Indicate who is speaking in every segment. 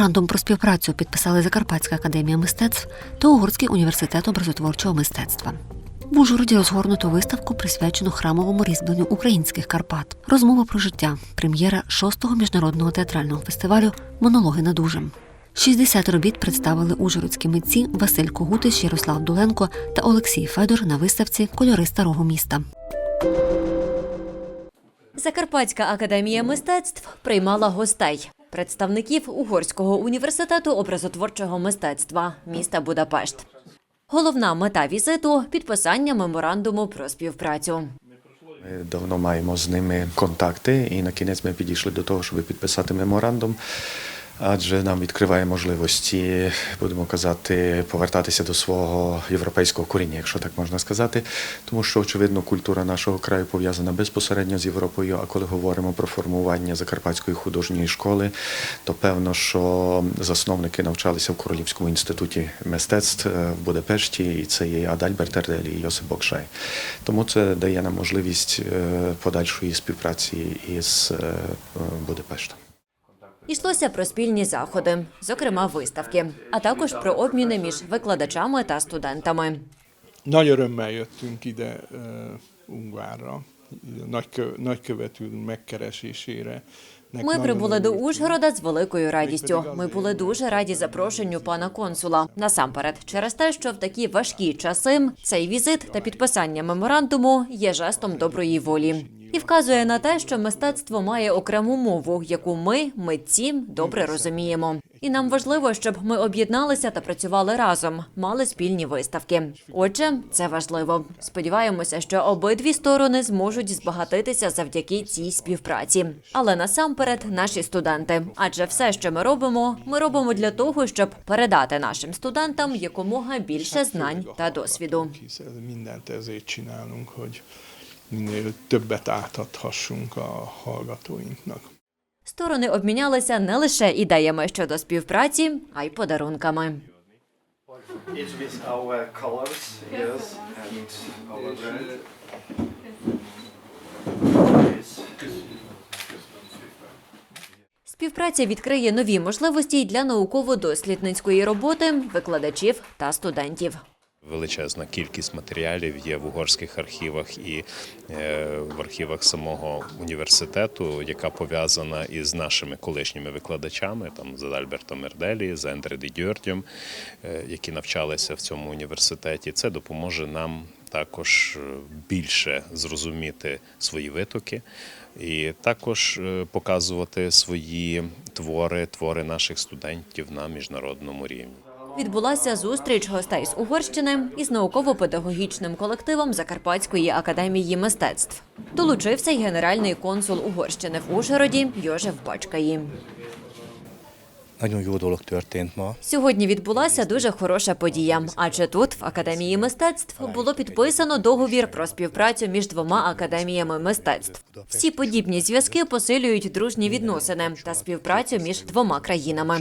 Speaker 1: Меморандум про співпрацю підписали Закарпатська академія мистецтв та Угорський університет образотворчого мистецтва. В Ужгороді розгорнуто виставку, присвячену храмовому різьбленню українських Карпат. Розмова про життя. Прем'єра шостого міжнародного театрального фестивалю Монологи над Ужем. 60 робіт представили ужгородські митці Василь Когутич, Ярослав Дуленко та Олексій Федор на виставці Кольори старого міста.
Speaker 2: Закарпатська академія мистецтв приймала гостей, представників Угорського університету образотворчого мистецтва міста Будапешт. Головна мета візиту підписання меморандуму про співпрацю.
Speaker 3: Ми давно маємо з ними контакти, і на кінець ми підійшли до того, щоб підписати меморандум. Адже нам відкриває можливості, будемо казати, повертатися до свого європейського коріння, якщо так можна сказати. Тому що, очевидно, культура нашого краю пов'язана безпосередньо з Європою. А коли говоримо про формування Закарпатської художньої школи, то певно, що засновники навчалися в Королівському інституті мистецтв е, в Будапешті, і це є Адальберт Тердель і Йосип Бокшай. Тому це дає нам можливість е, подальшої співпраці із е, Будапештом.
Speaker 2: Йшлося про спільні заходи, зокрема виставки, а також про обміни між викладачами та студентами.
Speaker 4: Nagy örömmel jöttünk ide uh, Ungvárra, nagykö, megkeresésére.
Speaker 2: Ми прибули до. Ужгорода з великою радістю. Ми були дуже раді запрошенню пана консула. Насамперед, через те, що в такі важкі часи цей візит та підписання меморандуму є жестом доброї волі. І вказує на те, що мистецтво має окрему мову, яку ми, митці, добре розуміємо. І нам важливо, щоб ми об'єдналися та працювали разом, мали спільні виставки. Отже, це важливо. Сподіваємося, що обидві сторони зможуть збагатитися завдяки цій співпраці. Але насамперед наші студенти. Адже все, що ми робимо, ми робимо для того, щоб передати нашим студентам якомога більше знань та досвіду.
Speaker 4: Minél többet átadhassunk a hallgatóinknak.
Speaker 2: Сторони обмінялися не лише ідеями щодо співпраці, а й подарунками.
Speaker 5: It's with our colors, yes, and our brand.
Speaker 2: Співпраця відкриє нові можливості й для науково-дослідницької роботи викладачів та студентів.
Speaker 6: Величезна кількість матеріалів є в угорських архівах і е, в архівах самого університету, яка пов'язана із нашими колишніми викладачами, там з Альбертом Мерделі, з Ендреди Дьордєм, е, які навчалися в цьому університеті. Це допоможе нам також е, більше зрозуміти свої витоки і також показувати свої твори, твори наших студентів на міжнародному рівні.
Speaker 2: Відбулася зустріч гостей з Угорщини із науково-педагогічним колективом Закарпатської академії мистецтв. Долучився й генеральний консул Угорщини в Ужгороді Йожев Бачкаї. Сьогодні відбулася дуже хороша подія, адже тут, в академії мистецтв, було підписано договір про співпрацю між двома академіями мистецтв. Всі подібні зв'язки посилюють дружні відносини та співпрацю між двома країнами.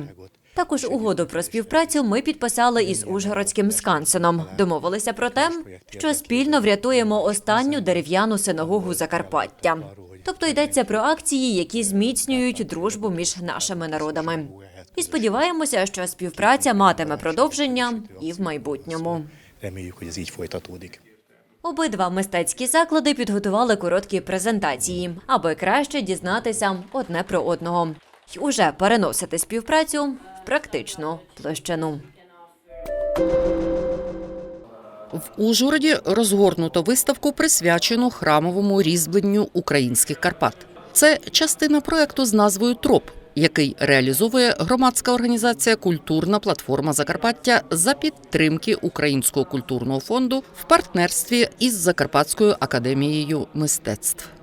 Speaker 2: Також угоду про співпрацю ми підписали із Ужгородським скансеном. Домовилися про те, що спільно врятуємо останню дерев'яну синагогу Закарпаття. Тобто йдеться про акції, які зміцнюють дружбу між нашими народами. І сподіваємося, що співпраця матиме продовження і в майбутньому. Обидва мистецькі заклади підготували короткі презентації, аби краще дізнатися одне про одного й уже переносити співпрацю в практичну площину.
Speaker 7: В Ужгороді розгорнуто виставку, присвячену храмовому різьбленню українських Карпат. Це частина проекту з назвою Троп, який реалізовує громадська організація Культурна платформа Закарпаття за підтримки Українського культурного фонду в партнерстві із Закарпатською академією мистецтв.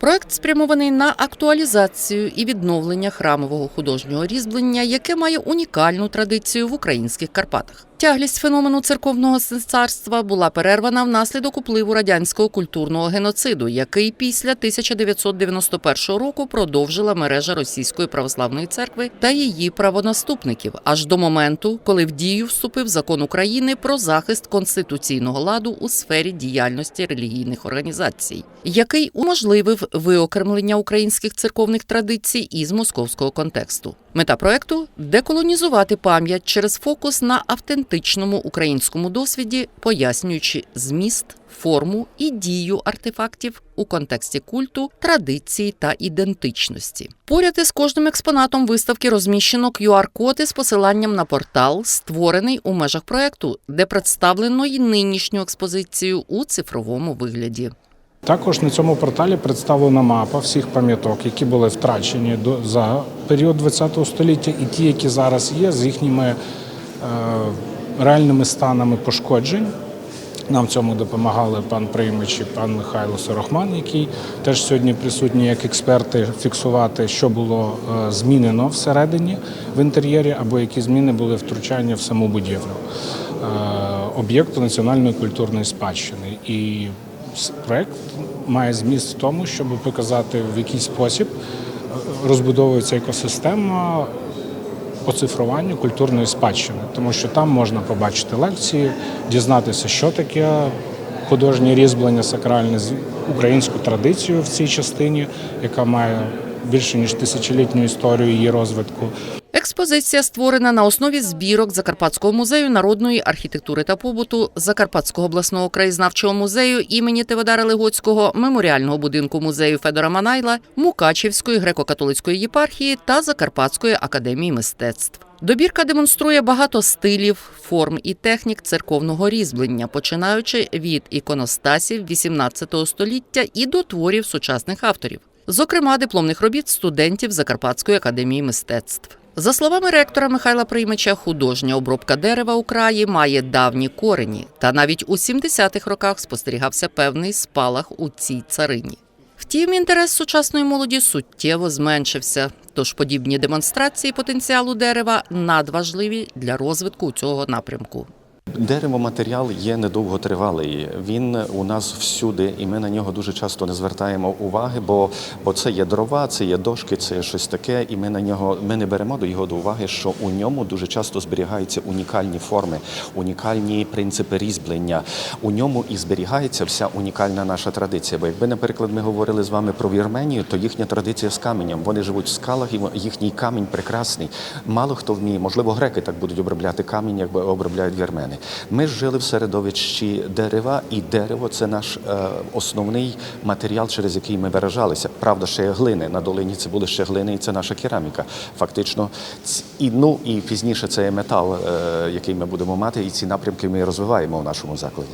Speaker 7: Проект спрямований на актуалізацію і відновлення храмового художнього різьблення, яке має унікальну традицію в українських Карпатах. Тяглість феномену церковного царства була перервана внаслідок upливу радянського культурного геноциду, який після 1991 року продовжила мережа Російської православної церкви та її правонаступників аж до моменту, коли в дію вступив закон України про захист конституційного ладу у сфері діяльності релігійних організацій, який уможливив виокремлення українських церковних традицій із московського контексту. Мета проекту деколонізувати пам'ять через фокус на автентичному українському досвіді, пояснюючи зміст, форму і дію артефактів у контексті культу, традиції та ідентичності. Поряд із кожним експонатом виставки розміщено QR-код із посиланням на портал, створений у межах проекту, де представлено й нинішню експозицію у цифровому вигляді.
Speaker 8: Також на цьому порталі представлена мапа всіх пам'яток, які були втрачені за період ХХ століття, і ті, які зараз є, з їхніми е, реальними станами пошкоджень. Нам в цьому допомагали пан Приймич і пан Михайло Сорохман, який теж сьогодні присутні як експерти, фіксувати, що було е, змінено всередині в інтер'єрі, або які зміни були втручання в саму будівлю е, об'єкту національної культурної спадщини. І проект має зміст в тому, щоб показати, в який спосіб розбудовується екосистема оцифруванню культурної спадщини, тому що там можна побачити лекції, дізнатися, що таке художнє різьблення сакральне з українську традицію в цій частині, яка має більше ніж тисячолітню історію її розвитку.
Speaker 7: Експозиція створена на основі збірок Закарпатського музею народної архітектури та побуту, Закарпатського обласного краєзнавчого музею імені Теводара Легоцького, меморіального будинку музею Федора Манайла, Мукачівської греко-католицької єпархії та Закарпатської академії мистецтв. Добірка демонструє багато стилів, форм і технік церковного різьблення, починаючи від іконостасів XVIII століття і до творів сучасних авторів зокрема дипломних робіт студентів Закарпатської академії мистецтв. За словами ректора Михайла Приймича, художня обробка дерева у краї має давні корені, та навіть у 70-х роках спостерігався певний спалах у цій царині. Втім, інтерес сучасної молоді суттєво зменшився, тож подібні демонстрації потенціалу дерева надважливі для розвитку цього напрямку.
Speaker 3: Деревоматеріал є недовготривалий. Він у нас всюди, і ми на нього дуже часто не звертаємо уваги, бо, бо це є дрова, це є дошки, це є щось таке, і ми на нього ми не беремо до його до уваги, що у ньому дуже часто зберігаються унікальні форми, унікальні принципи різьблення. У ньому і зберігається вся унікальна наша традиція. Бо якби, наприклад, ми говорили з вами про Вірменію, то їхня традиція з каменем. Вони живуть в скалах, і їхній камінь прекрасний. Мало хто вміє, можливо, греки так будуть обробляти камінь, якби обробляють вірмени. Ми жили в середовищі дерева, і дерево це наш е, основний матеріал, через який ми виражалися. Правда, ще є глини. На долині це були ще глини, і це наша кераміка. Фактично, і ну і пізніше це є метал, е, який ми будемо мати, і ці напрямки ми розвиваємо в нашому закладі.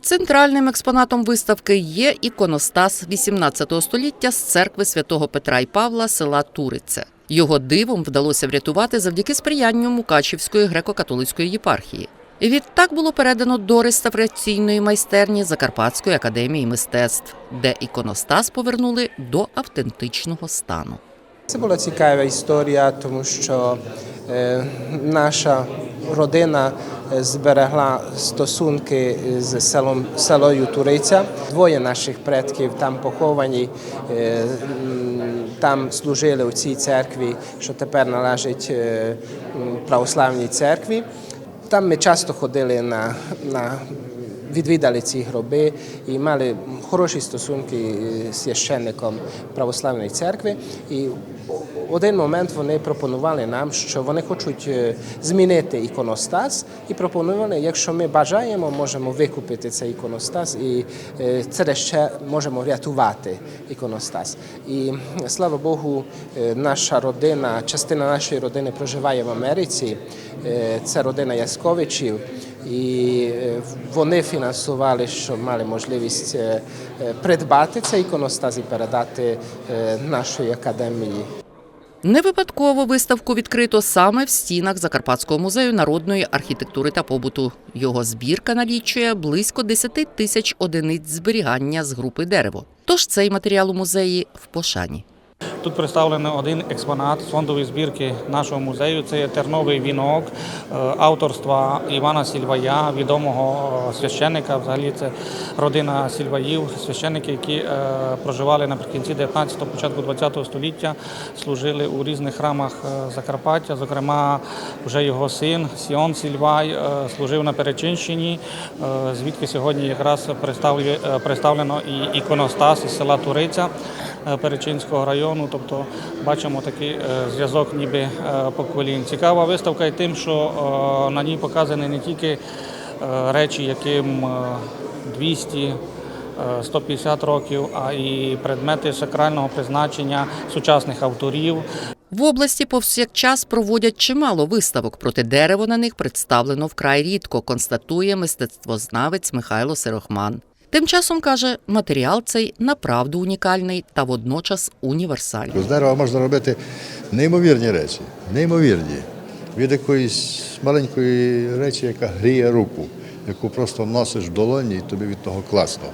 Speaker 7: Центральним експонатом виставки є іконостас XVIII століття з церкви святого Петра і Павла села Турице. Його дивом вдалося врятувати завдяки сприянню Мукачівської греко-католицької єпархії. Відтак було передано до реставраційної майстерні Закарпатської академії мистецтв, де іконостас повернули до автентичного стану.
Speaker 9: Це була цікава історія, тому що е, наша родина е, зберегла стосунки з селом селою Туриця. Двоє наших предків там поховані, е, там служили у цій церкві, що тепер належить православній церкві. Там ми часто ходили на, на відвідали ці гроби і мали хороші стосунки з священником православної церкви. І в один момент вони пропонували нам, що вони хочуть е, змінити іконостас, і пропонували, якщо ми бажаємо, можемо викупити цей іконостас і е, це ще можемо врятувати іконостас. І слава Богу, е, наша родина, частина нашої родини проживає в Америці. Е, Це родина Ясковичів. І е, вони фінансували, що мали можливість е, е, придбати цей іконостас і передати нашої академії.
Speaker 7: Не випадково виставку відкрито саме в стінах Закарпатського музею народної архітектури та побуту. Його збірка налічує близько 10 тисяч одиниць зберігання з групи дерево. Тож цей матеріал у музеї в пошані.
Speaker 8: Тут представлено один експонат з фондової збірки нашого музею. Це є терновий вінок е, авторства Івана Сільвая, відомого е, священника. Взагалі це родина Сільваїв, священники, які е, проживали наприкінці 19-го, початку 20-го століття, служили у різних храмах Закарпаття. Зокрема, вже його син Сіон Сільвай служив на Перечинщині, звідки сьогодні якраз представлено і іконостас із села Туриця Перечинського району. Тобто бачимо такий е, зв'язок ніби е, поколінь. Цікава виставка і тим, що е, на ній показані не тільки речі, яким е, 200 е, 150 років, а і предмети сакрального призначення сучасних авторів.
Speaker 7: В області повсякчас проводять чимало виставок, проте дерево на них представлено вкрай рідко, констатує мистецтвознавець Михайло Сирохман. Тим часом каже, матеріал цей направду унікальний та водночас універсальний.
Speaker 10: З дерева можна робити неймовірні речі, неймовірні. Від якоїсь маленької речі, яка гріє руку, яку просто носиш в долоні, і тобі від того класно.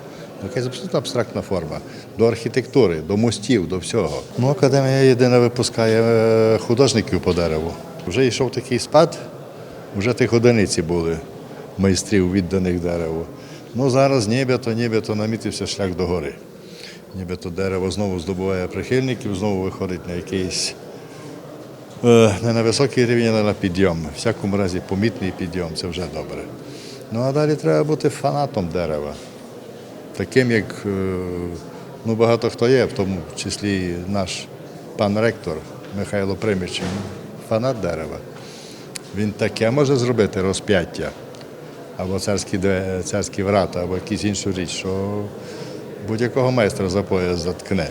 Speaker 10: Якась абсолютно абстрактна форма. До архітектури, до мостів, до всього. Ну, академія єдина випускає е, художників по дереву. Вже йшов такий спад, вже тих одиниці були майстрів, відданих дереву. Ну зараз нібито, нібито намітився шлях до гори. Нібито дерево знову здобуває прихильників, знову виходить на якийсь е, не на високий рівень, а на підйом. В всякому разі, помітний підйом, це вже добре. Ну а далі треба бути фанатом дерева. Таким, як е, ну, багато хто є, в тому числі наш пан ректор Михайло Приміч, фанат дерева. Він таке може зробити розп'яття, або царські, царські врата, або якусь іншу річ, що будь-якого майстра за пояс заткне.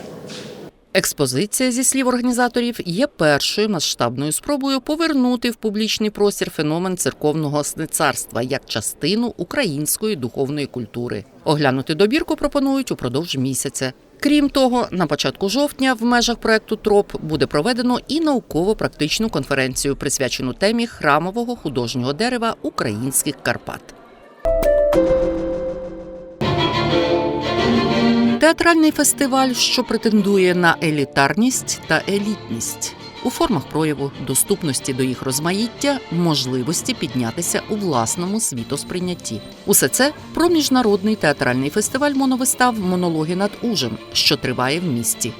Speaker 7: Експозиція, зі слів організаторів, є першою масштабною спробою повернути в публічний простір феномен церковного сницарства як частину української духовної культури. Оглянути добірку пропонують упродовж місяця. Крім того, на початку жовтня в межах проекту ТРОП буде проведено і науково-практичну конференцію, присвячену темі храмового художнього дерева українських Карпат. Театральний фестиваль, що претендує на елітарність та елітність у формах прояву, доступності до їх розмаїття, можливості піднятися у власному світосприйнятті. Усе це про міжнародний театральний фестиваль моновистав Монологи над Ужем, що триває в місті.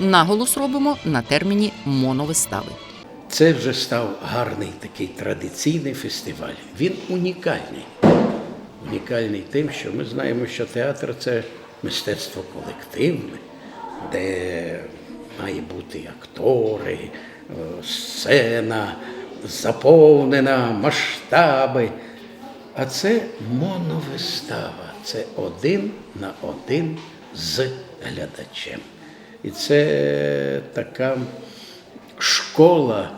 Speaker 7: Наголос робимо на терміні моновистави.
Speaker 11: Це вже став гарний такий традиційний фестиваль. Він унікальний. Унікальний тим, що ми знаємо, що театр це мистецтво колективне, де має бути актори, е, сцена заповнена, масштаби. А це моновистава. Це один на один з глядачем. І це така школа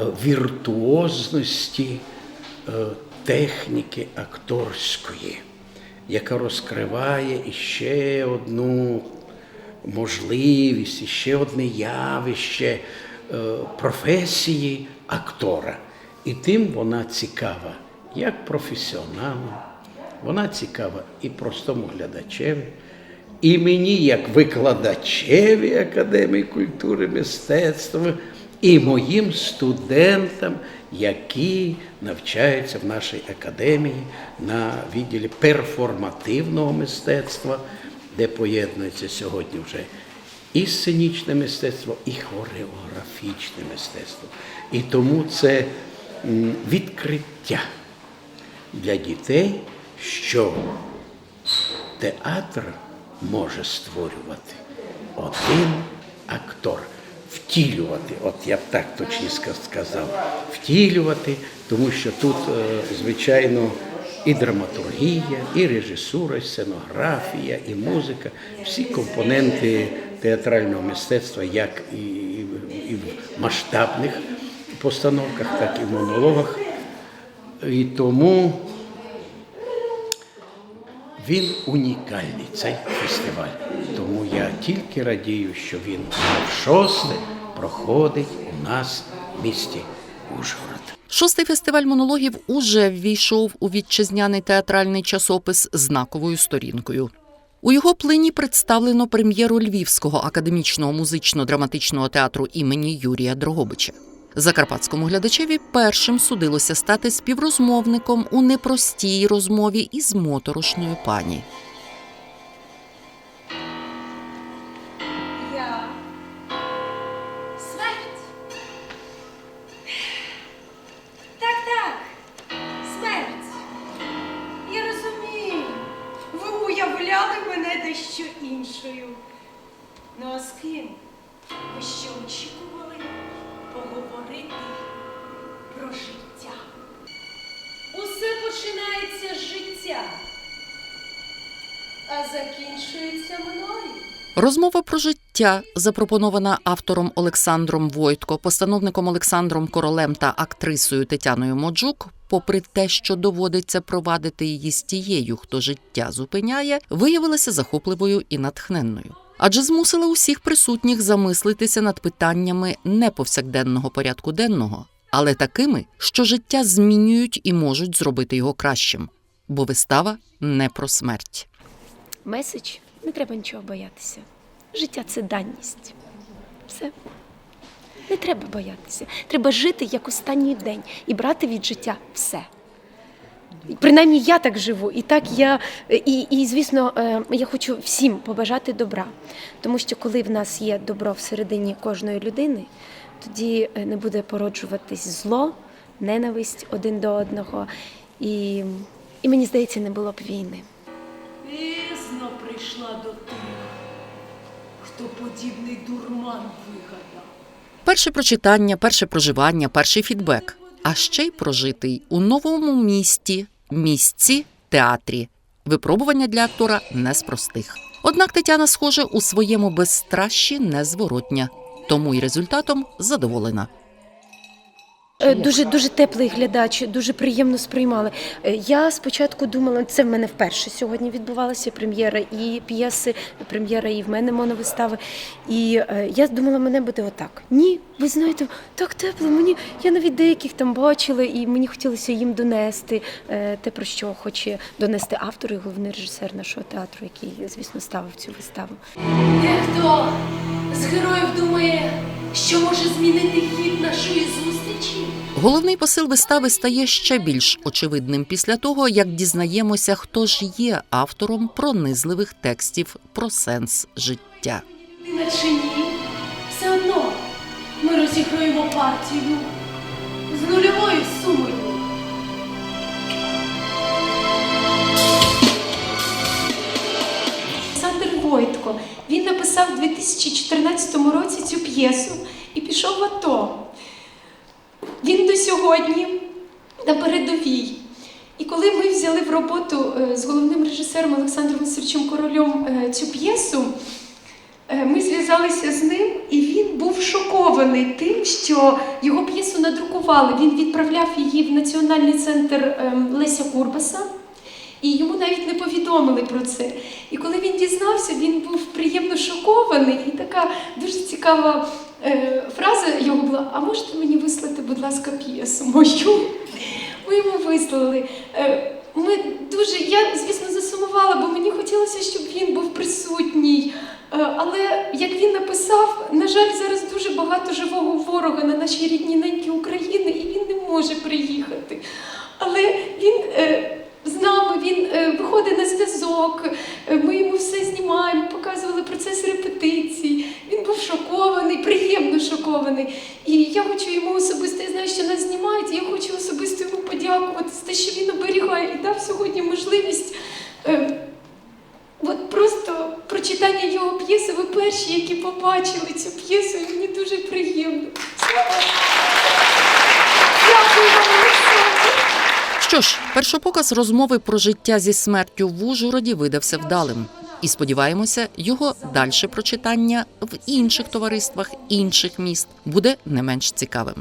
Speaker 11: е, віртуозності е, техніки акторської, яка розкриває іще одну можливість, іще одне явище е, професії актора. І тим вона цікава як професіоналам, вона цікава і простому глядачеві, і мені, як викладачеві Академії культури мистецтва, і моїм студентам, які навчаються в нашій академії на відділі перформативного мистецтва, де поєднується сьогодні вже і сценічне мистецтво, і хореографічне мистецтво. І тому це відкриття для дітей, що театр може створювати один актор, втілювати, от я б так точніше сказав, втілювати, тому що тут, е, звичайно, і драматургія, і режисура, і сценографія, і музика, всі компоненти театрального мистецтва, як і, і, і в масштабних постановках, так і в монологах. І тому він унікальний, цей фестиваль. Тому я тільки радію, що він шосте проходить у нас в місті Ужгород.
Speaker 7: Шостий фестиваль монологів уже ввійшов у вітчизняний театральний часопис знаковою сторінкою. У його плині представлено прем'єру Львівського академічного музично-драматичного театру імені Юрія Дрогобича. Закарпатському глядачеві першим судилося стати співрозмовником у непростій розмові із моторошною пані. Розмова про життя, запропонована автором Олександром Войтко, постановником Олександром Королем та актрисою Тетяною Моджук, попри те, що доводиться провадити її з тією, хто життя зупиняє, виявилася захопливою і натхненною. Адже змусила усіх присутніх замислитися над питаннями не повсякденного порядку денного, але такими, що життя змінюють і можуть зробити його кращим. Бо вистава не про смерть.
Speaker 12: Меседж не треба нічого боятися. Життя це даність. Все. Не треба боятися. Треба жити як останній день і брати від життя все. Принаймні я так живу, і так я і, і звісно, е, я хочу всім побажати добра. Тому що коли в нас є добро всередині кожної людини, тоді е, не буде породжуватись зло, ненависть один до одного. І, і мені здається, не було б війни.
Speaker 13: Прийшла до тих, хто подібний дурман вигадав.
Speaker 7: Перше прочитання, перше проживання, перший фідбек, а ще й прожитий у новому місті, місці, театрі. Випробування для актора не з простих. Однак Тетяна, схоже, у своєму безстращі незворотня, тому й результатом задоволена.
Speaker 12: Е, Дуже дуже теплий глядач, дуже приємно сприймали. Е, Я спочатку думала, це в мене вперше сьогодні відбувалася прем'єра і п'єси, прем'єра і в мене моновистави. І е, я думала, мене буде отак. Ні, ви знаєте, так тепло. Мені я навіть деяких там бачила, і мені хотілося їм донести те, про що хоче донести автор і головний режисер нашого театру, який, звісно, ставив цю виставу.
Speaker 13: Дехто з героїв думає, що може змінити хід нашої зустрічі.
Speaker 7: Головний посил вистави стає ще більш очевидним після того, як дізнаємося, хто ж є автором пронизливих текстів про сенс життя.
Speaker 13: Ти наче ні, все одно ми розіграємо партію з нульовою сумою.
Speaker 12: Олександр Войтко. Він написав у 2014 році цю п'єсу і пішов в АТО. Він до сьогодні на передовій. І коли ми взяли в роботу е, з головним режисером Олександром Сергійовичем Корольом е, цю п'єсу, е, ми зв'язалися з ним, і він був шокований тим, що його п'єсу надрукували. Він відправляв її в Національний центр ем, Леся Курбаса. І йому навіть не повідомили про це. І коли він дізнався, він був приємно шокований. І така дуже цікава е, фраза його була: А можете мені вислати, будь ласка, п'єсу мою? Ми йому вислали. Е, ми дуже, я, звісно, засумувала, бо мені хотілося, щоб він був присутній. Е, Але як він написав, на жаль, зараз дуже багато живого ворога на нашій рідній неньки України, і він не може приїхати. Але він е, з нами, він е, виходить на зв'язок, е, ми йому все знімаємо, показували процес репетицій. Він був шокований, приємно шокований. І я хочу йому особисто, я знаю, що нас знімають, і я хочу особисто йому подякувати за те, що він оберігає і дав сьогодні можливість. Е, От просто прочитання його п'єси, ви перші, які побачили цю п'єсу, і мені дуже приємно. Дякую вам!
Speaker 7: Що ж, першопоказ розмови про життя зі смертю в Ужгороді видався вдалим. І сподіваємося, його дальше прочитання в інших товариствах інших міст буде не менш цікавим.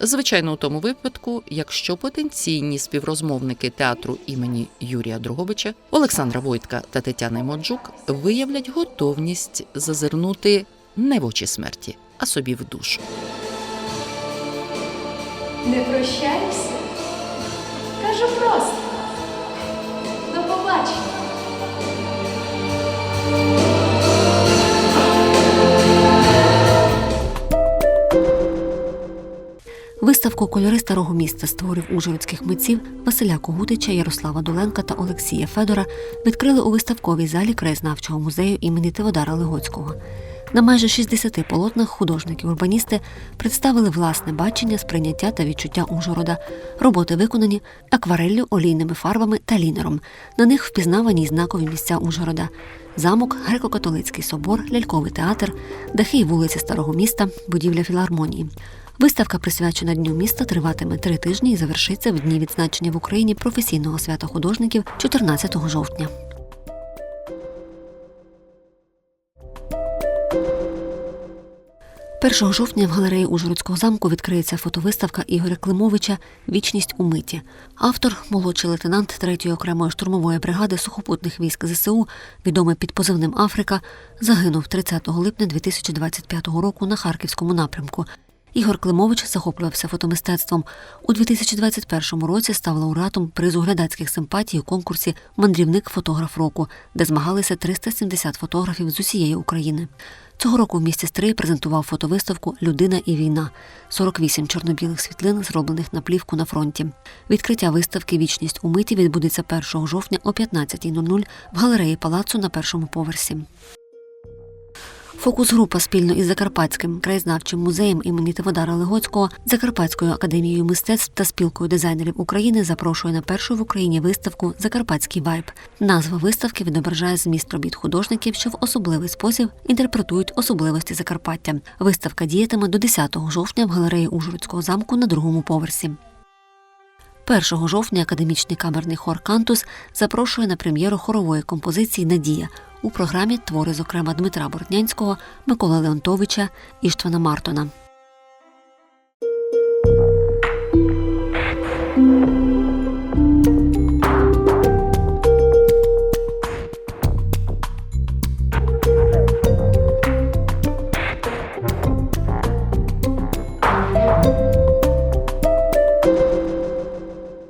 Speaker 7: Звичайно, у тому випадку, якщо потенційні співрозмовники театру імені Юрія Друговича, Олександра Войтка та Тетяни Моджук виявлять готовність зазирнути не в очі смерті, а собі в душу.
Speaker 12: Не прощаюся. Кажу просто. До побачення.
Speaker 1: Виставку Кольори старого міста з творів ужгородських митців Василя Когутича, Ярослава Доленка та Олексія Федора відкрили у виставковій залі краєзнавчого музею імені Тиводара Легоцького. На майже 60 полотнах художники-урбаністи представили власне бачення, сприйняття та відчуття Ужгорода. Роботи виконані аквареллю, олійними фарбами та лінером. На них впізнавані й знакові місця Ужгорода. Замок, греко-католицький собор, ляльковий театр, дахи й вулиці Старого міста, будівля філармонії. Виставка, присвячена Дню міста, триватиме три тижні і завершиться в дні відзначення в Україні професійного свята художників 14 жовтня. Першого жовтня в галереї Ужгородського замку відкриється фотовиставка Ігоря Климовича Вічність у миті. Автор, молодший лейтенант 3-ї окремої штурмової бригади сухопутних військ ЗСУ, відомий під позивним Африка, загинув 30 липня 2025 року на харківському напрямку. Ігор Климович захоплювався фотомистецтвом. У 2021 році став лауреатом призу глядацьких симпатій у конкурсі Мандрівник фотограф року, де змагалися 370 фотографів з усієї України. Цього року в місті Стрий презентував фотовиставку Людина і війна 48 чорно-білих світлин, зроблених на плівку на фронті. Відкриття виставки Вічність у миті відбудеться 1 жовтня о 15.00 в галереї палацу на першому поверсі. Фокус-група спільно із Закарпатським краєзнавчим музеєм імені Тиводара Легоцького, Закарпатською академією мистецтв та спілкою дизайнерів України запрошує на першу в Україні виставку Закарпатський вайб. Назва виставки відображає зміст робіт художників, що в особливий спосіб інтерпретують особливості Закарпаття. Виставка діятиме до 10 жовтня в галереї Ужгородського замку на другому поверсі. 1 жовтня академічний камерний хор Кантус запрошує на прем'єру хорової композиції Надія у програмі твори, зокрема Дмитра Бортнянського, Миколи Леонтовича, Іштвана Мартона.